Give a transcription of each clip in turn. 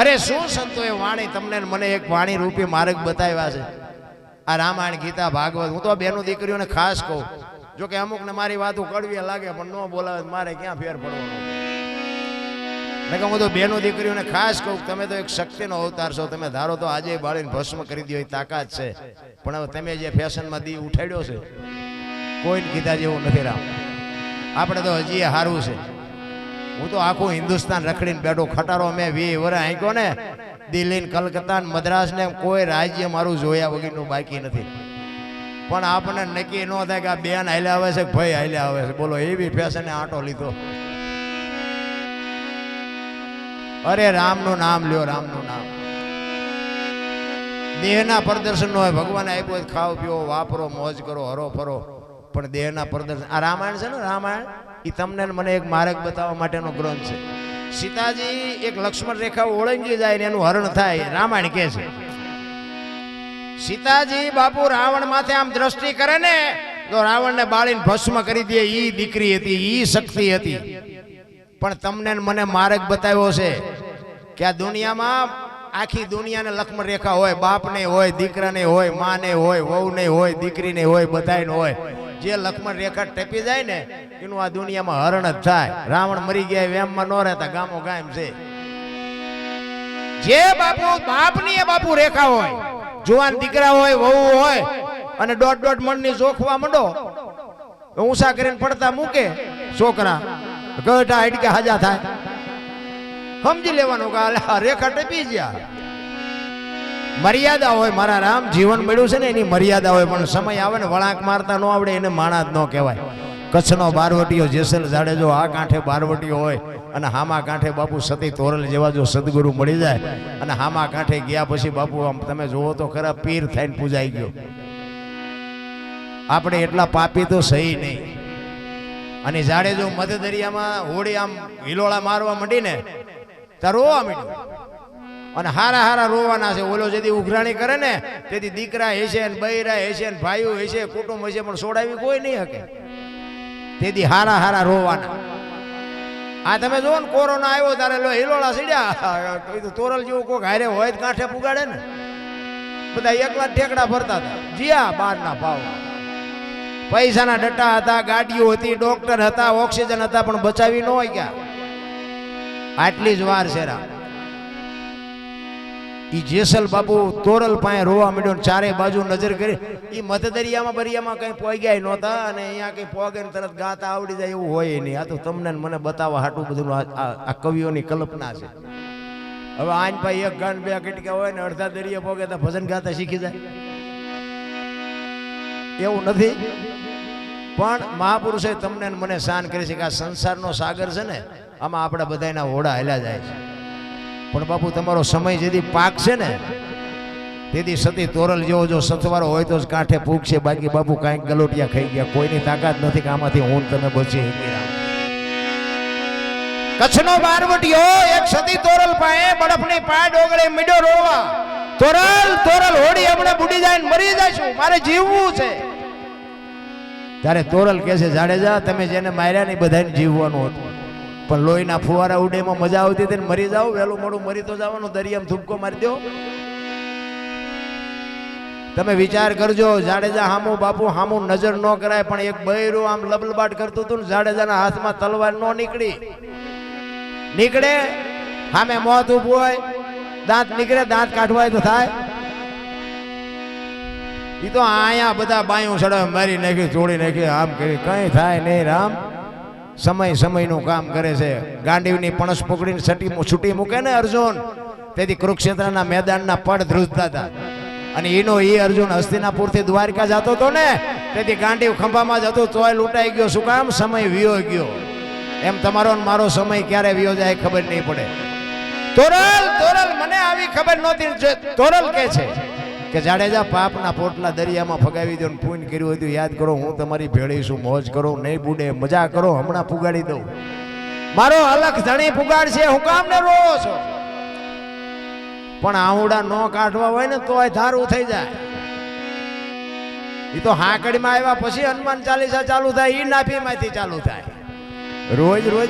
અરે શું સંતોએ વાણી? તમને મને એક વાણી રૂપી માર્ગ બતાવ્યા છે. આ રામાયણ, ગીતા, ભાગવત. હું તો બેનો દીકરીઓને ખાસ કહું. જો કે અમુક ને મારી વાતો કડવી લાગે, પણ ન બોલાવે મારે ક્યાં ફેર પડવાનો? કે હું તો બેનો દીકરીઓને ખાસ કહું તમે તો એક શક્તિનો અવતાર છો. તમે ધારો તો આજે બાળીને ભસ્મ કરી દો એ તાકાત છે. પણ હવે તમે જે ફેશનમાં દી ઉઠાડ્યો છે, કોઈને કીધા જેવું નથી રામ. આપણે તો હજી સારું છે. હું તો આખું હિન્દુસ્તાન રખડીને બેઠો. ખટારો મેં વી વરે આંક્યો ને દિલ્હી કલકત્તા ને મદ્રાસ ને કોઈ રાજ્ય મારું જોયા વગરનું બાકી નથી. પણ આપણને નક્કી ન થાય કે આ બેન હાલ્યા આવે છે ભાઈ હાલ્યા આવે છે. બોલો, એવી ફેશને આંટો લીધો. અરે રામનું નામ લ્યો, રામનું નામ. દેહના પ્રદર્શન હોય, ભગવાન આપ્યો હોય ખાવ પીઓ, વાપરો, મોજ કરો, હરો ફરો. પણ દેહના પ્રદર્શન, આ રામાયણ છે ને રામાયણ? એ તમને મને એક માર્ગ બતાવવા માટેનો ગ્રંથ છે. સીતાજી એક લક્ષ્મણ રેખા ઓળંગી જાય ને એનું હરણ થાય, રામાયણ કે છે. સીતાજી બાપુ રાવણ માથે આમ દ્રષ્ટિ કરે ને, તો રાવણને બાળીને ભસ્મ કરી દે, ઈ દીકરી હતી, ઈ શક્તિ હતી. પણ તમને મને માર્ગ બતાવ્યો છે કે આ દુનિયામાં આખી દુનિયાને લક્ષ્મણ રેખા હોય, બાપને હોય, દીકરાને હોય, માને હોય, વહુને હોય, દીકરીને હોય બધાને હોય. જે લક્ષ્મણ રેખા ટપી જાય ને, એનું આ દુનિયામાં હરણ જ થાય. રાવણ મરી ગયા વેમમાં ન રહેતા, ગામો ગામ છે. જે બાપુ, બાપની એ બાપુ રેખા હોય, જુવાન દીકરા હોય, વહુ હોય, અને દોઢ દોઢ મણની જોખવા માંડો ઊંસા કરીને પડતા મૂકે, છોકરા ગઢા હાડકે હાજા થાય. સમજી લેવાનું કે આલે આ રેખા ટપી ગયા. મર્યાદા હોય, મારા રામ જીવન મળ્યું છે ને, એની મર્યાદા હોય, પણ સમય આવે ને, વળાંક મારતા ન આવડે, એને માણા જ ન કહેવાય. કચ્છનો બારવટીઓ જેસલ જાડેજો, આ કાંઠે બારવટીઓ હોય, અને હામા કાંઠે બાપુ સતી તોરલ જેવા જો સદગુરુ મળી જાય, અને હામા કાંઠે ગયા પછી બાપુ, આમ તમે જુઓ તો ખરા પીર થઈને પૂજાઈ ગયો. આપણે એટલા પાપી તો સહી નહીં. અને જાડેજો મધ દરિયામાં હોળી આમ હિલોળા મારવા માંડીને ત્યાં રોવા માંડ્યું. અને હારા હારા રોવાના છે. ઓલો જેથી ઉઘરાણી કરે ને, તેથી દીકરા હશે ને બૈરા હશે ને ભાઈઓ હશે, કુટુંબ હશે, પણ સોડાવી કોઈ નહીં શકે. તેથી હારા હારા રોવાના. આ તમે જુઓ ને, કોરોના આવ્યો તારે લો હિલોળા સીડ્યા. તોરલ જેવું કોક હારે હોય કાંઠે પુગાડે ને. બધા એકલા ઠેકડા ભરતા હતા. જીયા બારના ભાવ. પૈસાના ડટ્ટા હતા, ગાડીઓ હતી, ડોક્ટર હતા, ઓક્સિજન હતા, પણ બચાવી ન હોય ક્યાં. આટલી જ વાર છે રા ઈ જેસલ બાપુ તોરલ પાસે રોવા મળ્યો ચારે બાજુ નજર કરી. એ મધ દરિયામાં બરિયામાં કઈ પોગ્યા નહોતા અને અહીંયા કઈ પોગે ને તરત ગાતા આવડી જાય એવું હોય નહીં. આ તો તમને મને બતાવવા હાટું બધું આ કવિઓની કલ્પના છે. હવે આજ ભાઈ એક ગાન બે કટકા હોય ને અડધા દરિયા પોગે તો ભજન ગાતા શીખી જાય. એવું નથી. પણ મહાપુરુષે તમને મને શાન કરી છે કે આ સંસારનો સાગર છે ને આમાં આપણા બધાના હોડા હેલા જાય છે. પણ બાપુ, તમારો સમય જેથી પાક છે ને, તેથી સતી તોરલ જેવો જો સથવારો હોય તો જ કાંઠે પૂગશે. બાકી બાપુ કાંઈક ગલોટિયા ખાઈ ગયા. કોઈની તાકાત નથી કે આમાંથી હું તમે બચી ગયા કચ્છનો બારવટીયો એક સતી તોરલ પાસે બરફની પાય ડોગળે મીડો રોવા. તોરલ તોરલ, હોડી હમણાં બુડી જાય મરી મરી જઈશું મારે જીવવું છે. ત્યારે તોરલ કહે છે, જાડેજા, તમે જેને માર્યા ને બધાને જીવવાનું હતું. પણ લોહીના ફુવારા ઉડેમાં મજા આવતી હતી મરી જાવ વહેલું મોડું મરી તો જવાનું, દરિયામાં ધૂપકો મારી દો તમે વિચાર કરજો, જાડેજા હામું, બાપુ હામું નજર ન કરાય, પણ એક બૈરું આમ લબલબાટ કરતું હતું ને, જાડેજાના હાથમાં તલવાર ન નીકળી. નીકળે સામે મોત ઊભું હોય, દાંત નીકળે, દાંત કાઢવાય તો થાય. એ તો અહીંયા બધા બાયું સડાવે મારી નાખી જોડી નાખી, આમ કરી, કઈ થાય નહીં, રામ. સમય સમયનું કામ કરે છે. ગાંડીવની પણસ પકડીને સટી છૂટી મૂકે ને અર્જુન? તેથી કુરુક્ષેત્રના મેદાનના પડ ધ્રુજતા હતા. અને એનો એ અર્જુન હસ્તિનાપુરથી દ્વારકા જતો હતો ને? તેથી ગાંડીવ ખંભામાં જતો તોય લૂંટાઈ ગયો. શું કામ? સમય વિયો ગયો. એમ તમારો મારો સમય ક્યારે વિયો જાય ખબર નહીં પડે. તોરલ તોરલ, મને આવી ખબર નહોતી. તોરલ કે છે. કે જાડેજા પાપના પોટલા દરિયામાં ફગાવી દો પૂન કર્યું હતું. યાદ કરો, હું તમારી ભેળી છું, મોજ કરો, નહીં બુડે, મજા કરો, હમણાં પુગાડી દઉં. મારો અલગ ધણી પુગાડશે, હું કામ ને રો છો? પણ આહુડા નો કાઢવા હોય ને તોય ધારું થઈ જાય. એ તો હાંકડીમાં આવ્યા પછી હનુમાન ચાલીસા ચાલુ થાય એ નાભીમાંથી ચાલુ થાય. રોજ રોજ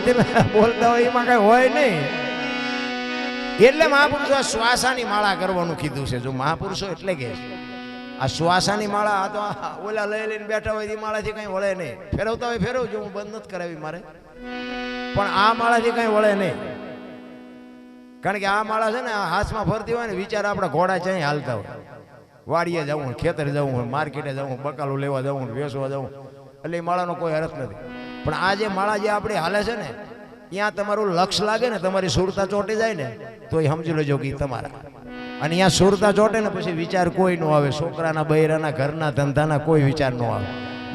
બોલતા હોય, એમાં કઈ હોય નહીં. એટલે મહાપુરુષો શ્વાસાની માળા કરવાનું કીધું છે. જો મહાપુરુષો એટલે કે આ શ્વાસાની માળા આ તો ઓલા લઈ લઈને બેઠા હોય એ માળાથી કઈ વળે નહીં. ફેરવતા હોય ફેરવજો હું બંધ નથી કરાવી મારે. પણ આ માળાથી કઈ વળે નહીં. કારણ કે આ માળા છે ને હાથમાં ફરતી હોય ને, વિચાર આપણા ઘોડા ચાઈ હાલતા હોય. વાડીએ જવું ખેતરે જવું હોય માર્કેટે જવું બકાલું લેવા જવું વેસવા જવું એટલે એ માળાનો કોઈ અર્થ નથી. પણ આ જે માળા જે આપણે હાલે છે ને ત્યાં તમારું લક્ષ લાગે ને, તમારી સુરતા ચોંટી જાય ને તો એ સમજી લેજો કે તમારા. અને અહીંયા સુરતા ચોંટે ને પછી વિચાર કોઈ નો આવે. છોકરાના બૈરાના, ઘરના ધંધાના કોઈ વિચાર નો આવે.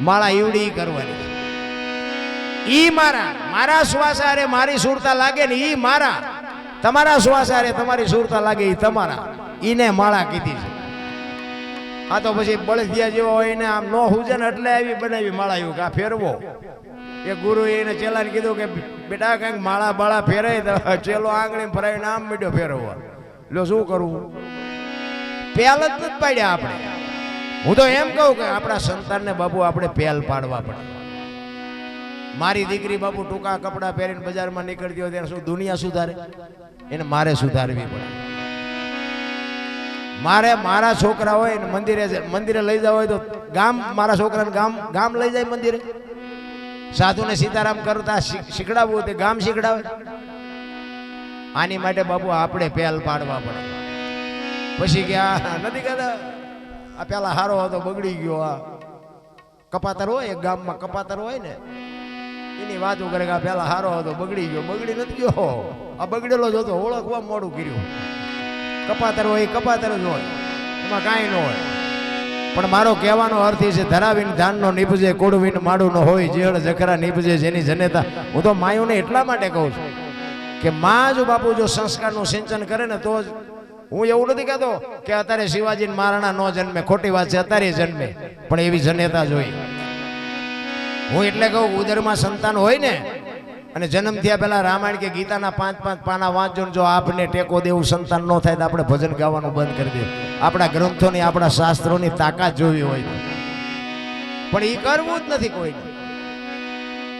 માળા ઈવડી કરવાની. ઈ મારા મારા શ્વાસ હારે મારી સુરતા લાગે ને ઈ મારા. તમારા શ્વાસ હારે તમારી સુરતા લાગે ઈ તમારા. ઈને માળા કીધી છે. આ તો પછી બળદિયા જેવો હોય ને આમ નો હુજે ને એટલે આવી બનાવી માળા એવું કે ફેરવો. એ ગુરુ એને ચેલાને કીધું કે, બેટા, કંઈક માળા બાળા ફેરાય તો ચેલો આંગળી ફરાવીને આમ મીડ્યો ફેરવો. લો, શું કરવું પહેલ જ નથી પાડ્યા આપણે. હું તો એમ કહું કે આપણા સંતાનને બાબુ આપણે પહેલ પાડવા પડે. મારી દીકરી બાબુ ટૂંકા કપડાં પહેરીને બજારમાં નીકળતી હોય ત્યારે શું દુનિયા સુધારે? એને મારે સુધારવી પડે. મારે મારા છોકરા હોય ને મંદિરે મંદિરે લઈ જવા હોય તો ગામ, મારા છોકરાને ગામ ગામ લઈ જાય મંદિરે. સાધુને સીતારામ કરતા શીખ- શીખડાવવું તે ગામ શીખડાવે. આની માટે બાપુ આપણે પહેલ પાડવા પડે. પછી કે નથી કહેતા. આ પેલા હારો હતો, બગડી ગયો આ. કપાતર હોય ગામમાં કપાતર હોય ને, એની વાતો કરે કે આ પેલા હારો હતો, બગડી ગયો. બગડી નથી ગયો. આ બગડેલો જ હતો, ઓળખવા મોડું કર્યું. કપાતર હોય, કપાતર જ હોય. એમાં કાંઈ ન હોય. પણ મારો કહેવાનો અર્થ એ છે, ધરાવીને ધાનનો નીપજે કોડવીને માડું હોય, જેળ, જખરા નીપજે, જેની જનેતા. હું તો માયુને એટલા માટે કહું છું કે માં જો બાપુ જો સંસ્કારનું સિંચન કરે ને તો જ હું એવું નથી કહેતો કે અત્યારે શિવાજી મહારાણા નો જન્મે, ખોટી વાત છે, અત્યારે જન્મે, પણ એવી જનેતા જોઈ હું એટલે કહું, ઉદરમાં સંતાન હોય ને અને જન્મ થયા પહેલા રામાયણ કે ગીતાના પાંચ પાંચ પાના વાંચો જો આપને ટેકો દેવું, સંતાન ન થાય તો આપણે ભજન ગાવાનું બંધ કરી દે આપણા ગ્રંથોની, આપણા શાસ્ત્રોની તાકાત જોવી હોય. પણ એ કરવું જ નથી કોઈ.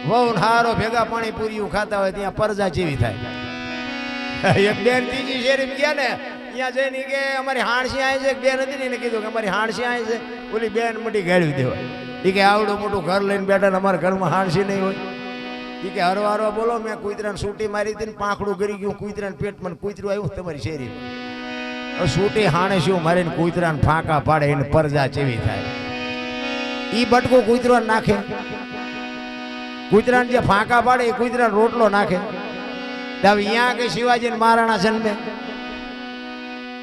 વહુ હારો ભેગા પાણી પૂરીયું ખાતા હોય ત્યાં પરજા જેવી થાય. એક બેન ત્રીજી શેરી ગયા ને, ત્યાં જઈને કે, અમારી હાણસી આવી છે. બેન હતી ને એને કીધું કે, અમારી હાણસી આવી છે. ઓલી બેન મોટી ગાડી દેવાય. એ કે, આવડું મોટું ઘર લઈને બેઠા અમારા ઘરમાં હાણસી નહીં હોય. એ કે હરવા હરવા બોલો, મેં કૂતરાને સૂટી મારી હતી પાંખડું ગરી ગયું, કૂતરાને પેટમાં કૂતરું આવ્યું તમારી શેરી સૂટી હાણે શું મારીને કૂતરાને ફાંકા પાડે એને પરજા ચેવી થાય. ઈ બટકો કૂતરાને નાખે. કૂતરાને જે ફાંકા પાડે એ કૂતરાને રોટલો નાખે. ત્યાં કે શિવાજી મહારાણા જન્મે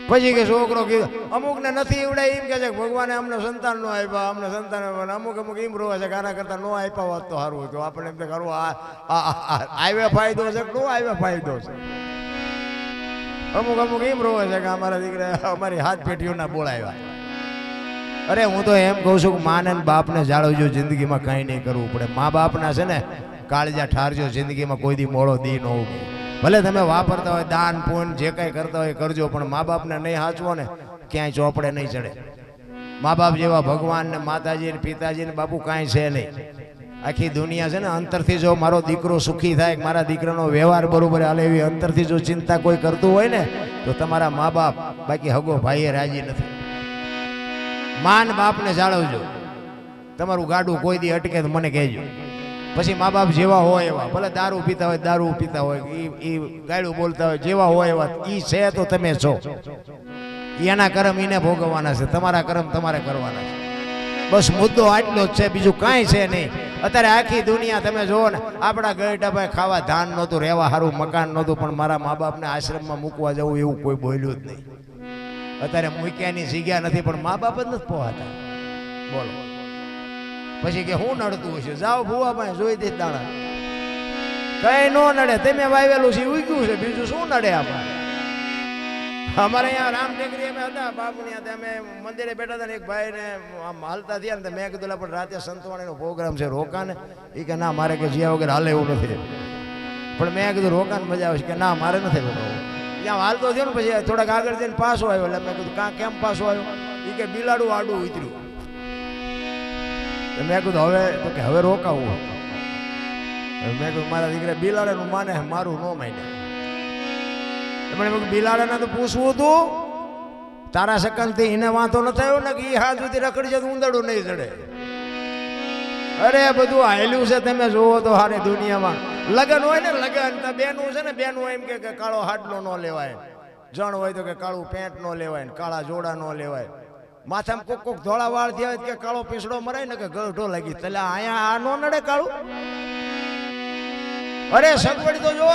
પછી કે છોકરો કીધું અમુક ને નથી એવડાય એમ કે છે ભગવાને અમને સંતાન નો આપ્યા, અમને સંતાન અમુક અમુક એમ રોવા છે આના કરતા નો આપ્યા હોત તો સારું હતું. આપણે એમ કરવું આ, આ- આ- આ- આવ્યા ફાયદો છે નો આવ્યા ફાયદો છે? અમુક અમુક એમ રોવે છે કે અમારા દીકરા અમારી હાથ પેટીઓના બોલાવ્યા અરે હું તો એમ કહું છું કે માને બાપને જાળવજો, જિંદગીમાં કાંઈ નહીં કરવું પડે. મા બાપના છે ને, કાળજા ઠારજો, જિંદગીમાં કોઈ દી મોડો દી ન ઉગે. ભલે તમે વાપરતા હોય દાન પૂન જે કાંઈ કરતા હોય કરજો, પણ મા બાપને નહીં હાચવો ને, ક્યાંય ચોપડે નહીં ચડે. મા બાપ જેવા ભગવાન ને માતાજી ને પિતાજી ને બાપુ કાંઈ છે નહીં. આખી દુનિયા છે ને, અંતરથી જો મારો દીકરો સુખી થાય મારા દીકરાનો વ્યવહાર બરોબર હાલે એવી અંતરથી જો ચિંતા કોઈ કરતું હોય ને, તો તમારા મા બાપ બાકી હગો ભાઈએ રાજી નથી. માન બાપને જાળવજો. તમારું ગાડું કોઈ દી અટકે તો મને કહેજો. પછી મા બાપ જેવા હોય એવા. ભલે દારૂ પીતા હોય, દારૂ પીતા હોય એ ગાયડું બોલતા હોય, જેવા હોય એવા એ છે તો તમે છો. એના કર્મ એને ભોગવવાના છે. તમારા કર્મ તમારે કરવાના છે. બસ મુદ્દો આટલો જ છે, બીજું કાંઈ છે નહીં. અત્યારે આખી દુનિયા તમે જુઓ ને, આપણા ગરડા ભાઈ ખાવા ધાન નહોતું, રહેવા સારું મકાન નહોતું, પણ મારા મા બાપને આશ્રમમાં મૂકવા જવું એવું કોઈ બોલ્યું જ નહીં. અત્યારે મૂક્યાની જગ્યા નથી, પણ મા બાપ જ નથી પોહાતા. બોલો. પછી કે હું નડતું હશે? જાઓ ભૂવા પાસે જોઈ દે દાણા. કઈ નો નડે. તમે વાવેલું છે, ઉગ્યું છે. બીજું શું નડે આપણે અમારે અહીંયા રામ ટેકરી અમે હતા, બાપુની ત્યાં અમે મંદિરે બેઠા હતા ને એક ભાઈને આમ હાલતા થયા ને મેં કીધું પણ રાતે સંતવાણીનો પ્રોગ્રામ છે, રોકાને. એ કે, ના, મારે કે જ્યાં વગર હાલે એવું નથી. પણ મેં કીધું, રોકાને મજા આવશે કે, ના, મારે નથી રોકાવું. ત્યાં હાલતો થયો ને, પછી થોડાક આગળ જઈને પાછો આવ્યો. એટલે મેં કીધું, કાં, કેમ પાછો આવ્યો? એ કે, બિલાડું આડું ઉતર્યું. મેં કીધું, હવે તો કે હવે રોકાવું મેં કીધું, મારા દીકરા બિલાડાનું માને મારું ન માને. એમણે એમાં બિલાડાને તો પૂછવું હતું તારા શકનથી એને વાંધો ન થયો ને કે એ હાથ સુધી રખડી જતું ઊંધડું નહીં ચડે. અરે, બધું હાલ્યું છે, તમે જોવો તો હારી દુનિયામાં. લગન હોય ને, લગન બેનું છે ને, બેનું એમ કે કાળો હાડલો ન લેવાય. જણ હોય તો કે કાળું પેન્ટ ન લેવાય કાળા જોડા ન લેવાય. માથામાં કોક કોક ધોળા વાળ થયા કે કાળો પીસડો મરાય ને કે ગઢો લાગી એટલે અહીંયા આ નો નડે કાળું. અરે સગવડ તો જો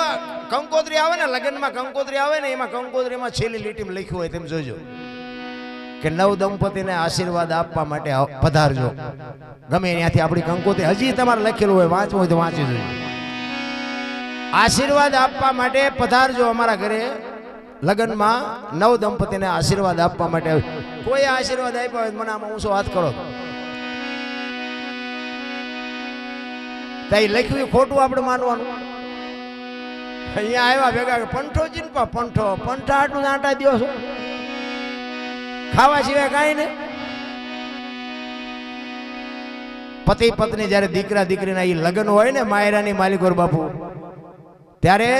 કંકોત્રી આવે ને, લગ્નમાં કંકોત્રી આવે ને, એમાં કંકોત્રીમાં છેલ્લી લીટીમાં લખ્યું હોય તેમ જોજો. કે નવ દંપતીને આશીર્વાદ આપવા માટે પધારજો. ગમે ત્યાંથી આપણી કંકોત્રી, હજી તમારે લખેલું હોય, વાંચવું હોય તો વાંચી જોજો. આશીર્વાદ આપવા માટે પધારજો અમારા ઘરે. લગ્નમાં નવ દંપતીને આશીર્વાદ આપવા માટે. કોઈ આશીર્વાદ આપ્યો હોય મને આમાં ઊંચો હાથ કરો. તઈ લખ્યું, ખોટું આપણે માનવાનું. અહીંયા આવ્યા ભેગા પંઠો ચીનપા પંઠો. પંઠા આટલું આટા દ્યો છો. ખાવા સિવાય કાંઈ નહીં. પતિ પત્ની જ્યારે દીકરા દીકરીના એ લગ્ન હોય ને, માયરાની માલિકોર બાપુ, ત્યારે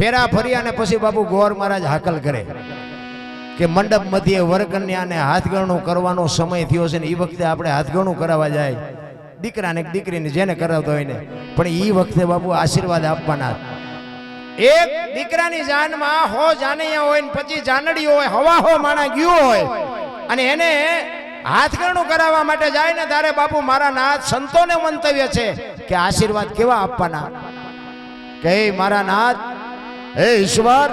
ફેરા ફર્યા અને પછી બાપુ ગોર મહારાજ હાકલ કરે કે મંડપ મધ્યે વરકન્યાને હાથગણું કરવાનો સમય થયો છે ને એ વખતે આપણે હાથગણું કરાવવા જાય. દીકરાને દીકરીને જેને કરાવતો હોય ને, પણ એ વખતે બાપુ આશીર્વાદ આપવાના. એક દીકરાની જાનમાં હો જાનૈયા હોય ને પછી જાનડી હોય, હવા હો માણા ગયું હોય, અને એને હાથગણું કરાવવા માટે જાય ને ત્યારે બાપુ મારા નાથ સંતોને મંતવ્ય છે કે આશીર્વાદ કેવા આપવાના? કે મારા નાથ હે ઈશ્વર,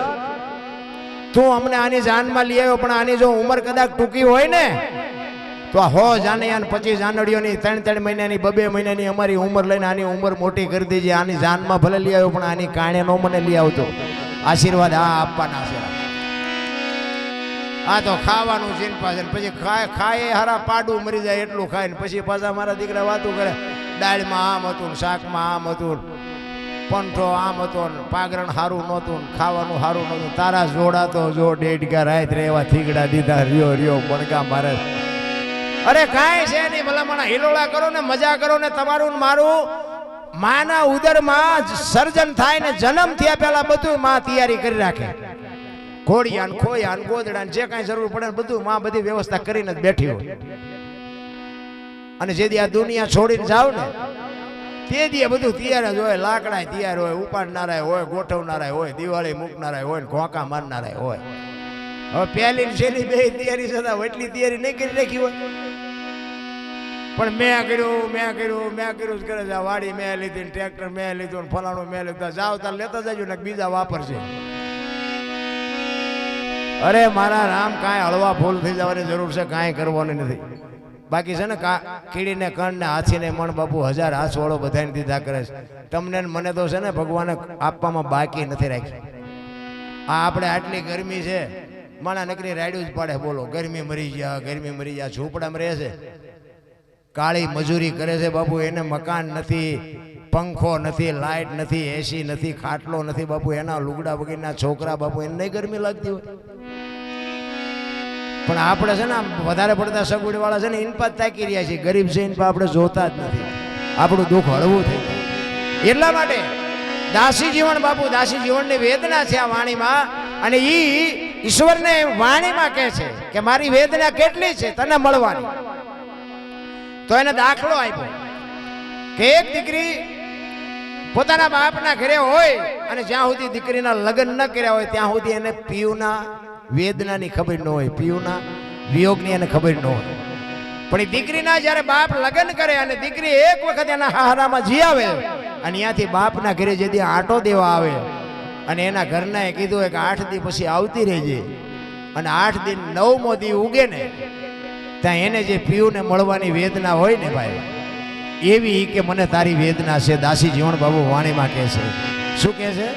તું અમને આની જાનમાં લઈ આવ્યો, પણ આની જો ઉંમર કદાચ ટૂંકી હોય ને, તો હો જાને ને પચીસ જાનડીઓની ત્રણ ત્રણ મહિનાની બબે મહિનાની અમારી ઉંમર લઈને આની ઉંમર મોટી કરી દીધી આની જાનમાં ભલે લઈ આવ્યો, પણ આની કાણે નો મને લઈ આવતો. આશીર્વાદ આ આપવાના છે. આ તો ખાવાનું છે ને પછી. ખાય ખાય હારા પાડું મરી જાય એટલું ખાય ને પછી પાછા મારા દીકરા વાતું કરે. દાળમાં આમ હતું શાકમાં આમ હતું પંઠો આમ હતો ને પાગરણ સારું નહોતું ને ખાવાનું સારું નહોતું. તારા જોડાતો જો ડેઢગા રાત રે એવા થીગડા દીધા રિયો રિયો બણકા મારે. અરે કાંઈ છે નહીં, ભલામણ હિલોળા કરો ને, મજા કરો ને, તમારું ને મારું. માના ઉદરમાં સર્જન થાય ને જન્મ થયા પહેલા બધું માં તૈયારી કરી રાખે. ઘોડિયા ને ખોયા ગોદડા જે કાંઈ જરૂર પડે બધું માં બધી વ્યવસ્થા કરીને જ બેઠી હોય. અને જે આ દુનિયા છોડીને જાવ ને તે દી બધું તૈયાર જ હોય લાકડા તૈયાર હોય ઉપાડનારા હોય ગોઠવનારા હોય, દિવાળી મૂકનારા હોય ને ઘોંકા મારનારા હોય. હવે પહેલી છેલ્લી બે તૈયારી છતાં એટલી તૈયારી નહીં કરી રાખી હોય. પણ મેં કર્યું મેં કર્યું મેં કર્યું જ કરે છે. વાડી મેં લીધી ટ્રેક્ટર મેં લીધું ફલાણું મેં લીધું. જાવ તાર લેતા જજો ને બીજા વાપરશે. અરે મારા રામ કાંઈ હળવા ફૂલ થઈ જવાની જરૂર છે, કાંઈ કરવાની નથી. બાકી છે ને કીડીને કણને હાથીને, મણ, બાપુ, હજાર હાથવાળો બધાને દીધા કરે છે. તમને મને તો છે ને ભગવાને આપવામાં બાકી નથી રાખી આ આપણે આટલી ગરમી છે, માણા નકરી રાડ્યું જ પડે, બોલો, ગરમી મરી ગયા, ગરમી મરી ગયા, ઝૂંપડામાં રહે છે. કાળી મજૂરી કરે છે બાપુ, એને મકાન નથી, પંખો નથી લાઇટ નથી એસી નથી, ખાટલો નથી, બાપુ, એના લુગડા વગેરેના છોકરા બાપુ, એને નહીં ગરમી લાગતી હોય. પણ આપણે છે ને વધારે પડતા સગવડ વાળા છે ને ઇનપા તાકી રહ્યા છીએ. ગરીબ છે ઇનપા આપણે જોતા જ નથી. આપણું દુઃખ હળવું થઈ એટલા માટે દાસી જીવન બાપુ, દાસી જીવનની વેદના છે આ વાણીમાં. અને એ ઈશ્વરને વાણીમાં કહે છે કે મારી વેદના કેટલી છે? તને મળવાની. તો એને દાખલો આપ્યો કે એક દીકરી પોતાના બાપના ઘરે હોય અને જ્યાં સુધી દીકરીના લગ્ન ન કર્યા હોય, ત્યાં સુધી એને પીયુના વેદનાની ખબર ન હોય, પીયુના વિયોગની એને ખબર ન હોય. પણ એ દીકરીના જ્યારે બાપ લગ્ન કરે અને દીકરી એક વખત એના હારામાં જી આવે અને ત્યાંથી બાપના ઘરે જેથી આંટો દેવા આવે અને એના ઘરનાએ કીધું કે આઠ દી પછી આવતી રહેજે અને આઠ દિન નવમો દી ઉગે ને ત્યાં એને જે પીયુને મળવાની વેદના હોય ને ભાઈ, એવી કે મને તારી વેદના છે, દાસી જીવણ બાબુ વાણીમાં કહે છે. શું કહે છે?